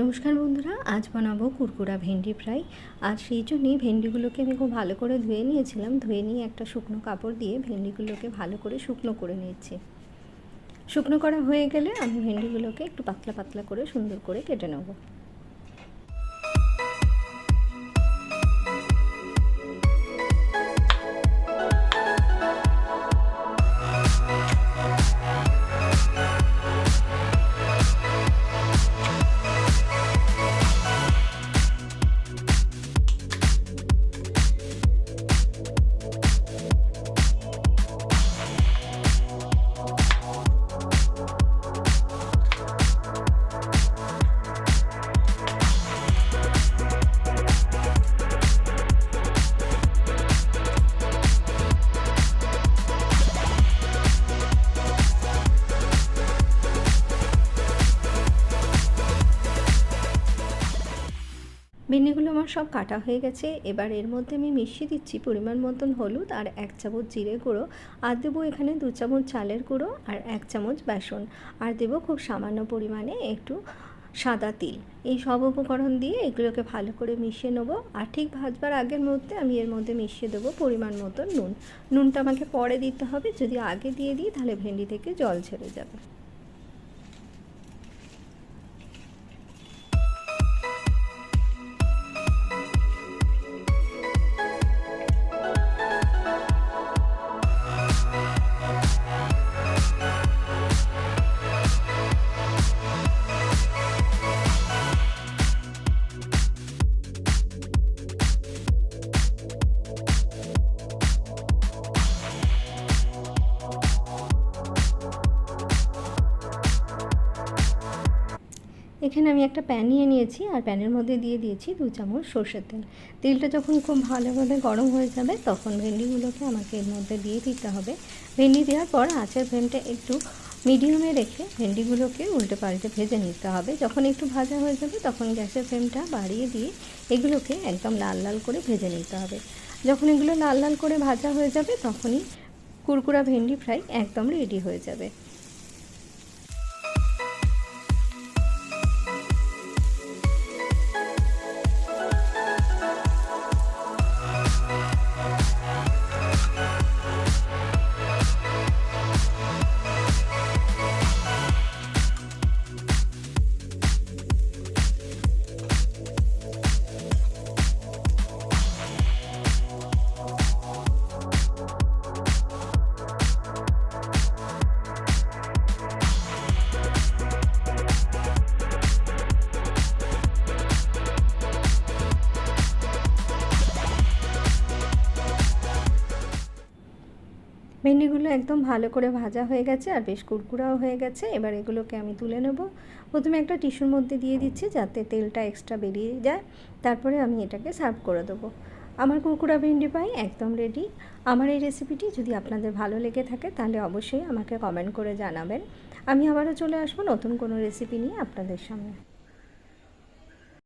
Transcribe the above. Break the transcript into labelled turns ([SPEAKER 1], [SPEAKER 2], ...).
[SPEAKER 1] নমস্কার বন্ধুরা, আজ বানাবো কুরকুরা ভেন্ডি ফ্রাই। আর সেই জন্যই ভেন্ডিগুলোকে আমি খুব ভালো করে ধুয়ে নিয়েছিলাম। ধুয়ে নিয়ে একটা শুকনো কাপড় দিয়ে ভেন্ডিগুলোকে ভালো করে শুকনো করে নিয়েছি শুকনো করা হয়ে গেলে আমি ভেন্ডিগুলোকে একটু পাতলা পাতলা করে সুন্দর করে কেটে নেব। ভেন্ডিগুলো আমার সব কাটা হয়ে গেছে। এবার এর মধ্যে আমি মিশিয়ে দিচ্ছি পরিমাণ মতন হলুদ আর এক চামচ জিরে গুঁড়ো। আর দেবো এখানে দু চামচ চালের গুঁড়ো আর এক চামচ বেসন। আর দেবো খুব সামান্য পরিমাণে একটু সাদা তিল। এই সব উপকরণ দিয়ে এগুলোকে ভালো করে মিশিয়ে নেব। আর ঠিক ভাজবার আগের মধ্যে আমি এর মধ্যে মিশিয়ে দেবো পরিমাণ মতন নুন। নুনটা আমাকে পরে দিতে হবে। যদি আগে দিয়ে দিই তাহলে ভেন্ডি থেকে জল ছেড়ে যাবে। এখানে আমি একটা প্যান নিয়ে নিয়েছি আর প্যানের মধ্যে দিয়ে দিয়েছি দু চামচ সর্ষের তেল। তেলটা যখন খুব ভালোভাবে গরম হয়ে যাবে, তখন ভেন্ডিগুলোকে আমাকে এর মধ্যে দিয়ে দিতে হবে। ভেন্ডি দেওয়ার পর আঁচের ফ্লেমটা একটু মিডিয়ামে রেখে ভেন্ডিগুলোকে উল্টে পাল্টে ভেজে নিতে হবে। যখন একটু ভাজা হয়ে যাবে, তখন গ্যাসের ফ্লেমটা বাড়িয়ে দিয়ে এগুলোকে একদম লাল লাল করে ভেজে নিতে হবে। যখন এগুলো লাল লাল করে ভাজা হয়ে যাবে, তখনই কুরকুরা ভেন্ডি ফ্রাই একদম রেডি হয়ে যাবে। ভেন্ডিগুলো একদম ভালো করে ভাজা হয়ে গেছে আর বেশ কুরকুরাও হয়ে গেছে। এবার এগুলোকে আমি তুলে নেব। প্রথমে একটা টিস্যুর মধ্যে দিয়ে দিচ্ছি যাতে তেলটা এক্সট্রা বেরিয়ে যায়। তারপরে আমি এটাকে সার্ভ করে দেবো। আমার কুরকুরা ভেন্ডি পাই একদম রেডি আমার এই রেসিপিটি যদি আপনাদের ভালো লেগে থাকে তাহলে অবশ্যই আমাকে কমেন্ট করে জানাবেন। আমি আবারও চলে আসব নতুন কোনো রেসিপি নিয়ে আপনাদের সামনে।